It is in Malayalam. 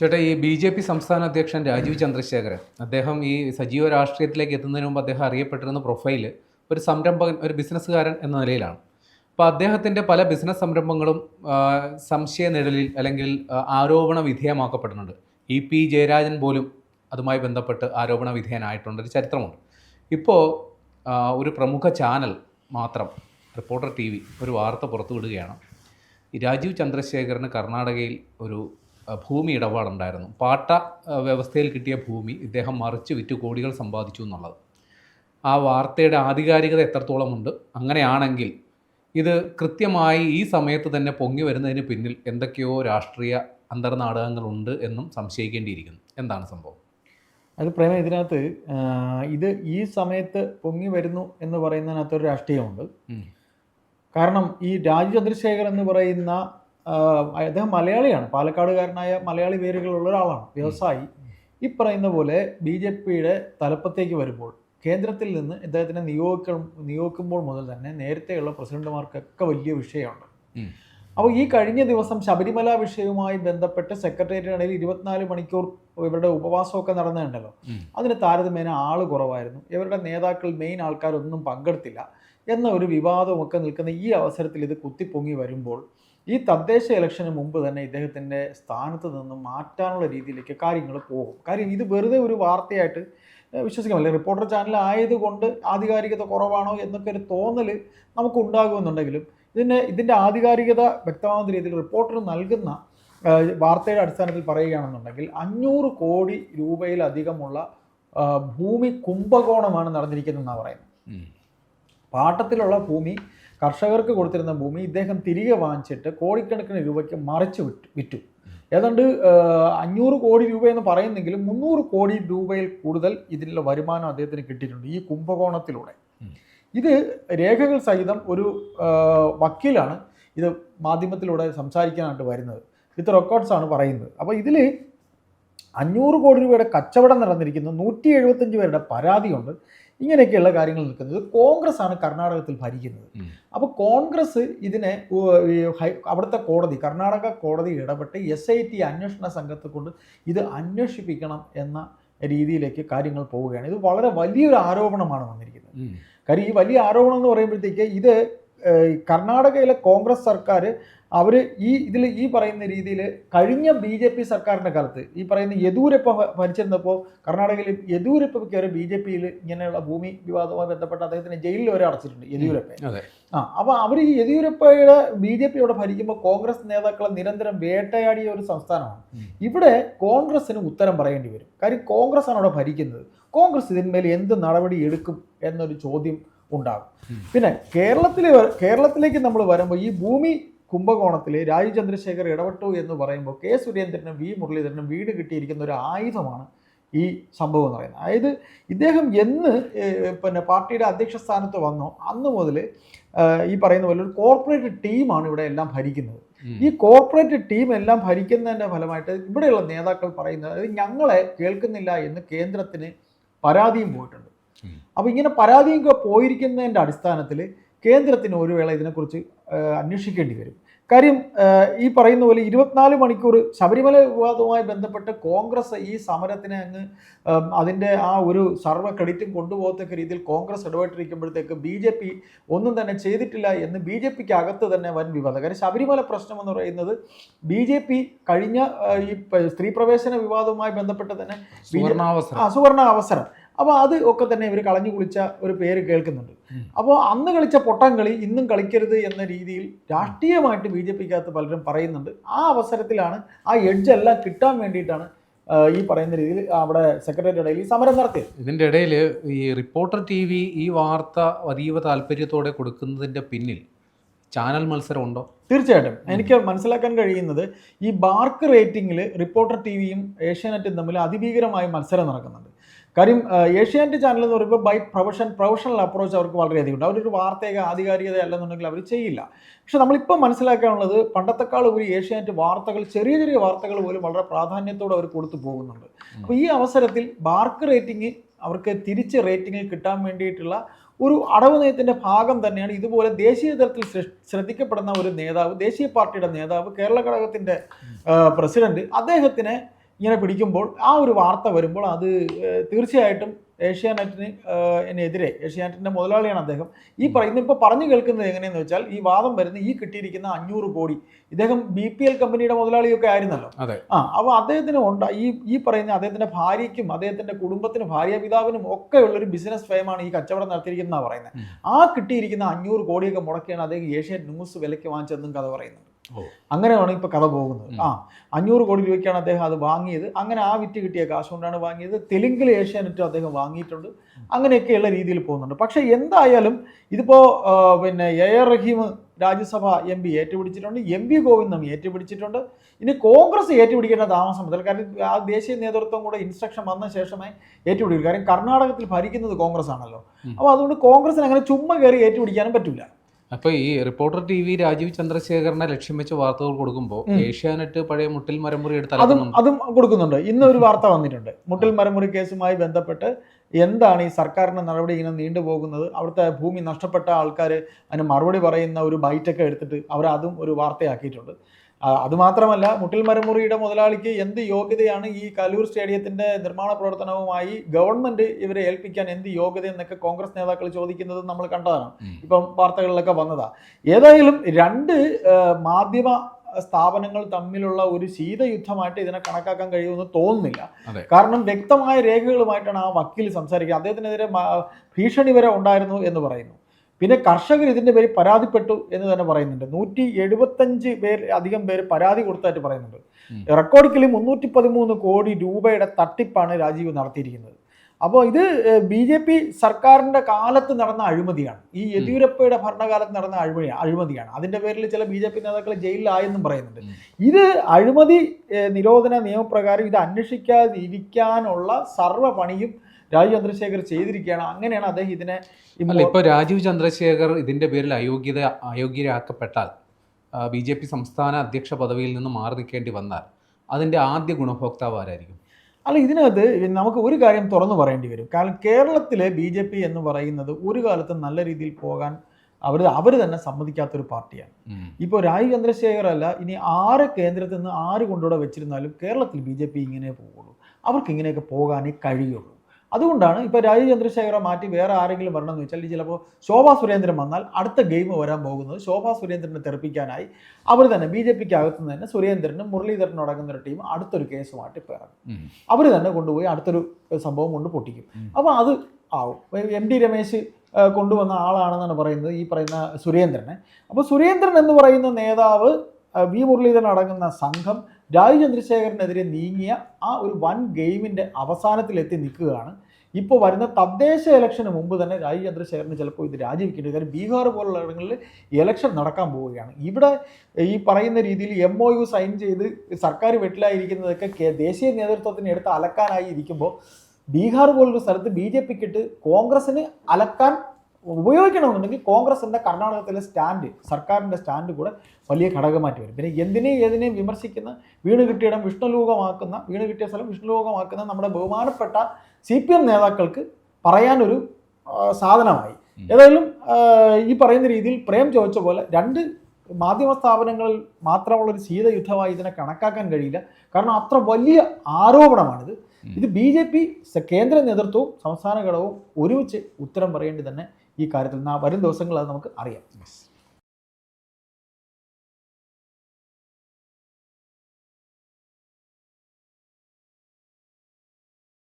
ചേട്ടാ ഈ ബി ജെ പി സംസ്ഥാന അധ്യക്ഷൻ രാജീവ് ചന്ദ്രശേഖരൻ അദ്ദേഹം ഈ സജീവ രാഷ്ട്രീയത്തിലേക്ക് എത്തുന്നതിന് മുമ്പ് അദ്ദേഹം അറിയപ്പെട്ടിരുന്ന പ്രൊഫൈൽ ഒരു സംരംഭകൻ ഒരു ബിസിനസ്സുകാരൻ എന്ന നിലയിലാണ്. അപ്പോൾ അദ്ദേഹത്തിന്റെ പല ബിസിനസ് സംരംഭങ്ങളും സംശയ നിഴലിൽ അല്ലെങ്കിൽ ആരോപണ വിധേയമാക്കപ്പെടുന്നുണ്ട്. ഇ പി ജയരാജൻ പോലും അതുമായി ബന്ധപ്പെട്ട് ആരോപണ വിധേയനായിട്ടുണ്ട്. ഒരു ചരിത്രമുണ്ട്. ഇപ്പോൾ ഒരു പ്രമുഖ ചാനൽ മാത്രം റിപ്പോർട്ടർ ടി ഒരു വാർത്ത പുറത്തുവിടുകയാണ്. രാജീവ് ചന്ദ്രശേഖരന് കർണാടകയിൽ ഒരു ഭൂമി ഇടപാടുണ്ടായിരുന്നു. പാട്ട വ്യവസ്ഥയിൽ കിട്ടിയ ഭൂമി ഇദ്ദേഹം മറിച്ച് വിറ്റ് കോടികൾ സമ്പാദിച്ചു എന്നുള്ളത്. ആ വാർത്തയുടെ ആധികാരികത എത്രത്തോളമുണ്ട് അങ്ങനെയാണെങ്കിൽ ഇത് കൃത്യമായി ഈ സമയത്ത് തന്നെ പൊങ്ങി വരുന്നതിന് പിന്നിൽ എന്തൊക്കെയോ രാഷ്ട്രീയ അന്തർനാടകങ്ങളുണ്ട് എന്നും സംശയിക്കേണ്ടിയിരിക്കുന്നു. എന്താണ് സംഭവം? അത് പ്രേമ ഇതിനകത്ത് ഇത് ഈ സമയത്ത് പൊങ്ങി വരുന്നു എന്ന് പറയുന്നതിനകത്തൊരു രാഷ്ട്രീയമുണ്ട്. കാരണം ഈ രാജു ചന്ദ്രശേഖർ എന്ന് പറയുന്ന അദ്ദേഹം മലയാളിയാണ്. പാലക്കാടുകാരനായ മലയാളി പേരുകളുള്ള ഒരാളാണ്. വ്യവസായി. ഈ പറയുന്ന പോലെ ബി ജെ പിയുടെ തലപ്പത്തേക്ക് വരുമ്പോൾ കേന്ദ്രത്തിൽ നിന്ന് ഇദ്ദേഹത്തിനെ നിയോഗിക്ക നിയോഗിക്കുമ്പോൾ മുതൽ തന്നെ നേരത്തെയുള്ള പ്രസിഡന്റുമാർക്കൊക്കെ വലിയ വിഷയമുണ്ട്. അപ്പോൾ ഈ കഴിഞ്ഞ ദിവസം ശബരിമല വിഷയവുമായി ബന്ധപ്പെട്ട് സെക്രട്ടേറിയറ്റിനിടയിൽ ഇരുപത്തിനാല് മണിക്കൂർ ഇവരുടെ ഉപവാസമൊക്കെ നടന്നിട്ടുണ്ടല്ലോ. അതിന് താരതമ്യേന ആൾ കുറവായിരുന്നു. ഇവരുടെ നേതാക്കൾ മെയിൻ ആൾക്കാരൊന്നും പങ്കെടുത്തില്ല. എന്ന ഒരു വിവാദമൊക്കെ നിൽക്കുന്ന ഈ അവസരത്തിൽ ഇത് കുത്തിപ്പൊങ്ങി വരുമ്പോൾ ഈ തദ്ദേശ ഇലക്ഷന് മുമ്പ് തന്നെ ഇദ്ദേഹത്തിന്റെ സ്ഥാനത്ത് നിന്നും മാറ്റാനുള്ള രീതിയിലേക്ക് കാര്യങ്ങൾ പോകും. കാര്യം ഇത് വെറുതെ ഒരു വാർത്തയായിട്ട് വിശ്വസിക്കാം അല്ലെങ്കിൽ റിപ്പോർട്ടർ ചാനൽ ആയതുകൊണ്ട് ആധികാരികത കുറവാണോ എന്നൊക്കെ ഒരു തോന്നൽ നമുക്ക് ഉണ്ടാകുമെന്നുണ്ടെങ്കിലും ഇതിന്റെ ഇതിന്റെ ആധികാരികത വ്യക്തമാകുന്ന രീതിയിൽ റിപ്പോർട്ടർ നൽകുന്ന വാർത്തയുടെ അടിസ്ഥാനത്തിൽ പറയുകയാണെന്നുണ്ടെങ്കിൽ അഞ്ഞൂറ് കോടി രൂപയിലധികമുള്ള ഭൂമി കുംഭകോണമാണ് നടന്നിരിക്കുന്നതെന്നാണ് പറയുന്നത്. പാട്ടത്തിലുള്ള ഭൂമി കർഷകർക്ക് കൊടുത്തിരുന്ന ഭൂമി ഇദ്ദേഹം തിരികെ വാങ്ങിച്ചിട്ട് കോടിക്കണക്കിന് രൂപയ്ക്ക് മറിച്ച് വിട്ടു വിറ്റു. ഏതാണ്ട് അഞ്ഞൂറ് കോടി രൂപ എന്ന് പറയുന്നെങ്കിലും മുന്നൂറ് കോടി രൂപയിൽ കൂടുതൽ ഇതിനുള്ള വരുമാനം അദ്ദേഹത്തിന് കിട്ടിയിട്ടുണ്ട് ഈ കുംഭകോണത്തിലൂടെ. ഇത് രേഖകൾ സഹിതം ഒരു വക്കീലാണ് ഇത് മാധ്യമത്തിലൂടെ സംസാരിക്കാനായിട്ട് വരുന്നത്. വിത്ത് റെക്കോർഡ്സ് ആണ് പറയുന്നത്. അപ്പോൾ ഇതിൽ അഞ്ഞൂറ് കോടി രൂപയുടെ കച്ചവടം നടന്നിരിക്കുന്നു. നൂറ്റി എഴുപത്തഞ്ച് പേരുടെ പരാതിയുണ്ട്. ഇങ്ങനെയൊക്കെയുള്ള കാര്യങ്ങൾ നിൽക്കുന്നത് കോൺഗ്രസ് ആണ് കർണാടകത്തിൽ ഭരിക്കുന്നത്. അപ്പോൾ കോൺഗ്രസ് ഇതിനെ അവിടുത്തെ കോടതി കർണാടക കോടതി ഇടപെട്ട് എസ് ഐ ടി അന്വേഷണ സംഘത്തെ കൊണ്ട് ഇത് അന്വേഷിപ്പിക്കണം എന്ന രീതിയിലേക്ക് കാര്യങ്ങൾ പോവുകയാണ്. ഇത് വളരെ വലിയൊരു ആരോപണമാണ് വന്നിരിക്കുന്നത്. കാര്യം ഈ വലിയ ആരോപണം എന്ന് പറയുമ്പോഴത്തേക്ക് ഇത് കർണാടകയിലെ കോൺഗ്രസ് സർക്കാർ അവർ ഈ ഇതിൽ ഈ പറയുന്ന രീതിയിൽ കഴിഞ്ഞ ബി ജെ പി സർക്കാരിന്റെ കാലത്ത് ഈ പറയുന്ന യെദൂരപ്പ ഭരിച്ചിരുന്നപ്പോൾ കർണാടകയിൽ യെദൂരപ്പയ്ക്ക് കയറി ബി ജെ പിയിൽ ഇങ്ങനെയുള്ള ഭൂമി വിവാദവുമായി ബന്ധപ്പെട്ട് അദ്ദേഹത്തിന് ജയിലിൽ വരെ അടച്ചിട്ടുണ്ട് യദൂരപ്പ ആ അപ്പോൾ അവർ ഈ യെദ്യൂരപ്പയുടെ ബി ജെ പി അവിടെ ഭരിക്കുമ്പോൾ കോൺഗ്രസ് നേതാക്കളെ നിരന്തരം വേട്ടയാടിയ ഒരു സംസ്ഥാനമാണ്. ഇവിടെ കോൺഗ്രസ്സിന് ഉത്തരം പറയേണ്ടി വരും. കാര്യം കോൺഗ്രസ് ആണ് അവിടെ ഭരിക്കുന്നത്. കോൺഗ്രസ് ഇതിന്മേൽ എന്ത് നടപടി എടുക്കും എന്നൊരു ചോദ്യം ഉണ്ടാകും. പിന്നെ കേരളത്തിലെ കേരളത്തിലേക്ക് നമ്മൾ വരുമ്പോൾ ഈ ഭൂമി കുംഭകോണത്തിൽ രാജു ചന്ദ്രശേഖർ ഇടപെട്ടു എന്ന് പറയുമ്പോൾ കെ സുരേന്ദ്രനും വി മുരളീധരനും വീട് കിട്ടിയിരിക്കുന്ന ഒരു ആയുധമാണ് ഈ സംഭവം എന്ന് പറയുന്നത്. അതായത് ഇദ്ദേഹം എന്ന് പിന്നെ പാർട്ടിയുടെ അധ്യക്ഷ സ്ഥാനത്ത് വന്നോ. അന്ന് മുതൽ ഈ പറയുന്ന പോലെ ഒരു കോർപ്പറേറ്റ് ടീമാണ് ഇവിടെ എല്ലാം ഭരിക്കുന്നത്. ഈ കോർപ്പറേറ്റ് ടീം എല്ലാം ഭരിക്കുന്നതിന്റെ ഫലമായിട്ട് ഇവിടെയുള്ള നേതാക്കൾ പറയുന്നത് അതായത് ഞങ്ങളെ കേൾക്കുന്നില്ല എന്ന് കേന്ദ്രത്തിന് പരാതിയും പോയിട്ടുണ്ട്. അപ്പോൾ ഇങ്ങനെ പരാതിയൊക്കെ പോയിരിക്കുന്നതിന്റെ പോയിരിക്കുന്നതിന്റെ അടിസ്ഥാനത്തിൽ കേന്ദ്രത്തിന് ഒരു വേള ഇതിനെക്കുറിച്ച് അന്വേഷിക്കേണ്ടി വരും. കാര്യം ഈ പറയുന്ന പോലെ ഇരുപത്തിനാല് മണിക്കൂർ ശബരിമല വിവാദവുമായി ബന്ധപ്പെട്ട് കോൺഗ്രസ് ഈ സമരത്തിനെ അങ്ങ് അതിന്റെ ആ ഒരു സർവ ക്രെഡിറ്റും കൊണ്ടുപോകത്തക്ക രീതിയിൽ കോൺഗ്രസ് ഇടപെട്ടിരിക്കുമ്പോഴത്തേക്ക് ബി ജെ പി ഒന്നും തന്നെ ചെയ്തിട്ടില്ല എന്ന് ബി ജെ പിക്ക് അകത്ത് തന്നെ വൻ വിവാദം. കാര്യം ശബരിമല പ്രശ്നം എന്ന് പറയുന്നത് ബി ജെ പി കഴിഞ്ഞ ഈ സ്ത്രീ പ്രവേശന വിവാദവുമായി ബന്ധപ്പെട്ട് തന്നെ സുവർണ അവസരം അപ്പോൾ അത് ഒക്കെ തന്നെ ഇവർ കളഞ്ഞു കുളിച്ച ഒരു പേര് കേൾക്കുന്നുണ്ട്. അപ്പോൾ അന്ന് കളിച്ച പൊട്ടം കളി ഇന്നും കളിക്കരുത് എന്ന രീതിയിൽ രാഷ്ട്രീയമായിട്ട് ബി ജെ പിക്കകത്ത് പലരും പറയുന്നുണ്ട്. ആ അവസരത്തിലാണ് ആ എഡ്ജ് എല്ലാം കിട്ടാൻ വേണ്ടിയിട്ടാണ് ഈ പറയുന്ന രീതിയിൽ അവിടെ സെക്രട്ടറിയുടെ ഇടയിൽ ഈ സമരം നടത്തിയത്. ഇതിന്റെ ഇടയിൽ ഈ റിപ്പോർട്ടർ ടി വി ഈ വാർത്ത അതീവ താല്പര്യത്തോടെ കൊടുക്കുന്നതിന്റെ പിന്നിൽ ചാനൽ മത്സരം ഉണ്ടോ തീർച്ചയായിട്ടും. എനിക്ക് മനസ്സിലാക്കാൻ കഴിയുന്നത് ഈ ബാർക്ക് റേറ്റിംഗിൽ റിപ്പോർട്ടർ ടി വിയും ഏഷ്യാനെറ്റും തമ്മിൽ അതിഭീകരമായ മത്സരം നടക്കുന്നുണ്ട്. കാര്യം ഏഷ്യാനെറ്റ് ചാനൽ എന്ന് പറയുമ്പോൾ ബൈ പ്രൊഫഷൻ പ്രൊഫഷണൽ അപ്രോച്ച് അവർക്ക് വളരെയധികം ഉണ്ട്. അവരൊരു വാർത്തയൊക്കെ ആധികാരികത അല്ലെന്നുണ്ടെങ്കിൽ അവർ ചെയ്യില്ല. പക്ഷെ നമ്മളിപ്പോൾ മനസ്സിലാക്കാനുള്ളത് പണ്ടത്തെക്കാൾ ഒരു ഏഷ്യാനെറ്റ് വാർത്തകൾ ചെറിയ ചെറിയ വാർത്തകൾ പോലും വളരെ പ്രാധാന്യത്തോടെ അവർ കൊടുത്തു പോകുന്നുണ്ട്. അപ്പോൾ ഈ അവസരത്തിൽ ബാർക്ക് റേറ്റിംഗ് അവർക്ക് തിരിച്ച് റേറ്റിംഗിൽ കിട്ടാൻ വേണ്ടിയിട്ടുള്ള ഒരു അടവ് നയത്തിന്റെ ഭാഗം തന്നെയാണ് ഇതുപോലെ ദേശീയ തലത്തിൽ ശ്രദ്ധിക്കപ്പെടുന്ന ഒരു നേതാവ് ദേശീയ പാർട്ടിയുടെ നേതാവ് കേരള ഘടകത്തിന്റെ പ്രസിഡന്റ് അദ്ദേഹത്തിനെ ഇങ്ങനെ പിടിക്കുമ്പോൾ ആ ഒരു വാർത്ത വരുമ്പോൾ അത് തീർച്ചയായിട്ടും ഏഷ്യാനെറ്റിന് എതിരെ ഏഷ്യാനെറ്റിന്റെ മുതലാളിയാണ് അദ്ദേഹം ഈ പറയുന്ന ഇപ്പോൾ പറഞ്ഞു കേൾക്കുന്നത് എങ്ങനെയെന്ന് വെച്ചാൽ ഈ വാദം വരുന്ന ഈ കിട്ടിയിരിക്കുന്ന അഞ്ഞൂറ് കോടി ഇദ്ദേഹം ബി പി എൽ കമ്പനിയുടെ മുതലാളിയൊക്കെ ആയിരുന്നല്ലോ അതെ. ആ അപ്പോൾ അദ്ദേഹത്തിന് ഉണ്ട് ഈ ഈ പറയുന്ന അദ്ദേഹത്തിന്റെ ഭാര്യയ്ക്കും അദ്ദേഹത്തിന്റെ കുടുംബത്തിനും ഭാര്യ പിതാവിനും ഒക്കെ ഉള്ളൊരു ബിസിനസ് ഫയമാണ് ഈ കച്ചവടം നടത്തിയിരിക്കുന്നതാണ് പറയുന്നത് ആ കിട്ടിയിരിക്കുന്ന അഞ്ഞൂറ് കോടിയൊക്കെ മുടക്കിയാണ് അദ്ദേഹം ഏഷ്യാനെറ്റ് ന്യൂസ് വിലയ്ക്ക് വാങ്ങിച്ചതെന്നും കഥ പറയുന്നുണ്ട് ഓ. അങ്ങനെയാണ് ഇപ്പൊ കഥ പോകുന്നത്. ആ അഞ്ഞൂറ് കോടി രൂപയ്ക്കാണ് അദ്ദേഹം അത് വാങ്ങിയത്. അങ്ങനെ ആ വിറ്റ് കിട്ടിയ കാശ് കൊണ്ടാണ് വാങ്ങിയത്. തെലുങ്കിൽ ഏഷ്യാനെറ്റും അദ്ദേഹം വാങ്ങിയിട്ടുണ്ട്. അങ്ങനെയൊക്കെയുള്ള രീതിയിൽ പോകുന്നുണ്ട്. പക്ഷെ എന്തായാലും ഇതിപ്പോ പിന്നെ A R Rahim Rajya Sabha M P ഏറ്റുപിടിച്ചിട്ടുണ്ട്. M P Govindan ഏറ്റുപിടിച്ചിട്ടുണ്ട്. ഇനി കോൺഗ്രസ് ഏറ്റുപിടിക്കേണ്ട താമസം മുതൽ കാരണം ആ ദേശീയ നേതൃത്വം കൂടെ ഇൻസ്ട്രക്ഷൻ വന്ന ശേഷമേ ഏറ്റുപിടിക്കൂ. കാര്യം കർണാടകത്തിൽ ഭരിക്കുന്നത് കോൺഗ്രസ് ആണല്ലോ. അപ്പോൾ അതുകൊണ്ട് കോൺഗ്രസിന് അങ്ങനെ ചുമ്മാ കയറി ഏറ്റുപിടിക്കാനും പറ്റില്ല അപ്പൊ ഈ റിപ്പോർട്ടർ ടി വി രാജീവ് ചന്ദ്രശേഖരനെ ലക്ഷ്യം വെച്ച് വാർത്തകൾ കൊടുക്കുമ്പോൾ ഏഷ്യാനെറ്റ് പഴയ മുട്ടിൽ മരമുറി എടുത്ത് അതും അതും കൊടുക്കുന്നുണ്ട്. ഇന്ന് ഒരു വാർത്ത വന്നിട്ടുണ്ട്. മുട്ടിൽ മരമുറി കേസുമായി ബന്ധപ്പെട്ട് എന്താണ് ഈ സർക്കാരിന്റെ നടപടി ഇങ്ങനെ നീണ്ടുപോകുന്നത് അവിടുത്തെ ഭൂമി നഷ്ടപ്പെട്ട ആൾക്കാർ അതിന് മറുപടി പറയുന്ന ഒരു ബൈറ്റൊക്കെ എടുത്തിട്ട് അവർ അതും ഒരു വാർത്തയാക്കിയിട്ടുണ്ട്. അതുമാത്രമല്ല മുട്ടിൽ മരമുറിയുടെ മുതലാളിക്ക് എന്ത് യോഗ്യതയാണ് ഈ കലൂർ സ്റ്റേഡിയത്തിന്റെ നിർമ്മാണ പ്രവർത്തനവുമായി ഗവൺമെന്റ് ഇവരെ ഏൽപ്പിക്കാൻ എന്ത് യോഗ്യത എന്നൊക്കെ കോൺഗ്രസ് നേതാക്കൾ ചോദിക്കുന്നത് നമ്മൾ കണ്ടതാണ്. ഇപ്പം വാർത്തകളിലൊക്കെ വന്നതാ. ഏതായാലും രണ്ട് മാധ്യമ സ്ഥാപനങ്ങൾ തമ്മിലുള്ള ഒരു ശീതയുദ്ധമായിട്ട് ഇതിനെ കണക്കാക്കാൻ കഴിയുമെന്ന് തോന്നുന്നില്ല. കാരണം വ്യക്തമായ രേഖകളുമായിട്ടാണ് ആ വക്കീൽ സംസാരിക്കുക അദ്ദേഹത്തിനെതിരെ ഭീഷണി വരെ ഉണ്ടായിരുന്നു എന്ന് പറയുന്നു. പിന്നെ കർഷകർ ഇതിന്റെ പേര് പരാതിപ്പെട്ടു എന്ന് തന്നെ പറയുന്നുണ്ട്. നൂറ്റി എഴുപത്തഞ്ച് പേർ അധികം പേര് പരാതി കൊടുത്തായിട്ട് പറയുന്നുണ്ട്. റെക്കോർഡ് റെക്കോർഡിക്കലി മുന്നൂറ്റി പതിമൂന്ന് കോടി രൂപയുടെ തട്ടിപ്പാണ് രാജീവ് നടത്തിയിരിക്കുന്നത്. അപ്പോൾ ഇത് ബി ജെ പി സർക്കാരിന്റെ കാലത്ത് നടന്ന അഴിമതിയാണ്. ഈ യെദ്യൂരപ്പയുടെ ഭരണകാലത്ത് നടന്ന അഴിമതി അഴിമതിയാണ്. അതിന്റെ പേരിൽ ചില ബി ജെ പി നേതാക്കൾ ജയിലിലായെന്നും പറയുന്നുണ്ട്. ഇത് അഴിമതി നിരോധന നിയമപ്രകാരം ഇത് അന്വേഷിക്കാതിരിക്കാനുള്ള സർവ പണിയും രാജീവ് ചന്ദ്രശേഖർ ചെയ്തിരിക്കുകയാണ്. അങ്ങനെയാണ് അദ്ദേഹം ഇതിനെ ഇമ്മോ- അല്ല ഇപ്പൊ രാജീവ് ചന്ദ്രശേഖർ ഇതിന്റെ പേരിൽ അയോഗ്യത അയോഗ്യരാക്കപ്പെട്ടാൽ ബി ജെ പി സംസ്ഥാന അധ്യക്ഷ പദവിയിൽ നിന്ന് മാറി നിൽക്കേണ്ടി വന്നാൽ അതിന്റെ ആദ്യ ഗുണഭോക്താവ് ആരായിരിക്കും? അല്ല ഇതിനകത്ത് നമുക്ക് ഒരു കാര്യം തുറന്നു പറയേണ്ടി വരും. കാരണം കേരളത്തിലെ ബി ജെ പി എന്ന് പറയുന്നത് ഒരു കാലത്തും നല്ല രീതിയിൽ പോകാൻ അവർ അവർ തന്നെ സമ്മതിക്കാത്തൊരു പാർട്ടിയാണ്. ഇപ്പോൾ രാജീവ് ചന്ദ്രശേഖർ അല്ല ഇനി ആറ് കേന്ദ്രത്തിൽ നിന്ന് ആര് കൊണ്ടുകൂടെ വെച്ചിരുന്നാലും കേരളത്തിൽ ബി ജെ പി ഇങ്ങനെ പോവുള്ളൂ അവർക്ക് ഇങ്ങനെയൊക്കെ പോകാനേ കഴിയുള്ളൂ. അതുകൊണ്ടാണ് ഇപ്പോൾ രാജീവ് ചന്ദ്രശേഖരെ മാറ്റി വേറെ ആരെങ്കിലും വരണമെന്ന് വെച്ചാൽ ചിലപ്പോൾ ശോഭാ സുരേന്ദ്രൻ വന്നാൽ അടുത്ത ഗെയിം വരാൻ പോകുന്നത് ശോഭാ സുരേന്ദ്രനെ തെറിപ്പിക്കാനായി. അവർ തന്നെ ബി ജെ പിക്ക് അകത്തു നിന്ന് തന്നെ സുരേന്ദ്രനും മുരളീധരനും അടങ്ങുന്ന ഒരു ടീം അടുത്തൊരു കേസുമായിട്ട് ഇപ്പോൾ ഇറങ്ങും. അവർ തന്നെ കൊണ്ടുപോയി അടുത്തൊരു സംഭവം കൊണ്ട് പൊട്ടിക്കും. അപ്പോൾ അത് ആവും. എം ഡി രമേശ് കൊണ്ടുവന്ന ആളാണെന്നാണ് പറയുന്നത് ഈ പറയുന്ന സുരേന്ദ്രനെ. അപ്പോൾ സുരേന്ദ്രൻ എന്ന് പറയുന്ന നേതാവ് വി മുരളീധരൻ അടങ്ങുന്ന സംഘം രാജു ചന്ദ്രശേഖരനെതിരെ നീങ്ങിയ ആ ഒരു വൻ ഗെയിമിന്റെ അവസാനത്തിലെത്തി നിൽക്കുകയാണ്. ഇപ്പോൾ വരുന്ന തദ്ദേശ ഇലക്ഷന് മുമ്പ് തന്നെ രാജു ചന്ദ്രശേഖരന് ചിലപ്പോൾ ഇത് രാജിവെക്കേണ്ടി കാരണം ബീഹാർ പോലുള്ള ഇടങ്ങളിൽ ഇലക്ഷൻ നടക്കാൻ പോവുകയാണ്. ഇവിടെ ഈ പറയുന്ന രീതിയിൽ എം ഒ യു സൈൻ ചെയ്ത് സർക്കാർ വെട്ടിലായിരിക്കുന്നതൊക്കെ ദേശീയ നേതൃത്വത്തിന് എടുത്ത് അലക്കാനായി ഇരിക്കുമ്പോൾ ബീഹാർ പോലുള്ള സ്ഥലത്ത് ബി ജെ പിക്കിട്ട് കോൺഗ്രസിന് അലക്കാൻ ഉപയോഗിക്കണമെന്നുണ്ടെങ്കിൽ കോൺഗ്രസിന്റെ കർണാടകത്തിലെ സ്റ്റാൻഡ് സർക്കാരിന്റെ സ്റ്റാൻഡ് കൂടെ വലിയ ഘടകമായിട്ട് വരും. പിന്നെ എന്തിനേയും ഏതിനേയും വിമർശിക്കുന്ന വീണ് കിട്ടിയിടം വിഷ്ണുലോകമാക്കുന്ന വീണ് കിട്ടിയ സ്ഥലം വിഷ്ണുലോകമാക്കുന്ന നമ്മുടെ ബഹുമാനപ്പെട്ട സി പി എം നേതാക്കൾക്ക് പറയാനൊരു സാധനമായി. ഏതായാലും ഈ പറയുന്ന രീതിയിൽ പ്രേം ചോദിച്ച പോലെ രണ്ട് മാധ്യമ സ്ഥാപനങ്ങളിൽ മാത്രമുള്ളൊരു ശീതയുദ്ധമായി ഇതിനെ കണക്കാക്കാൻ കഴിയില്ല. കാരണം അത്ര വലിയ ആരോപണമാണിത്. ഇത് ബി ജെ പി കേന്ദ്ര നേതൃത്വവും സംസ്ഥാന ഘടകവും ഒരുമിച്ച് ഉത്തരം പറയേണ്ടി തന്നെ ഈ കാര്യത്തിൽ വരും ദിവസങ്ങളിൽ അത് നമുക്ക് അറിയാം.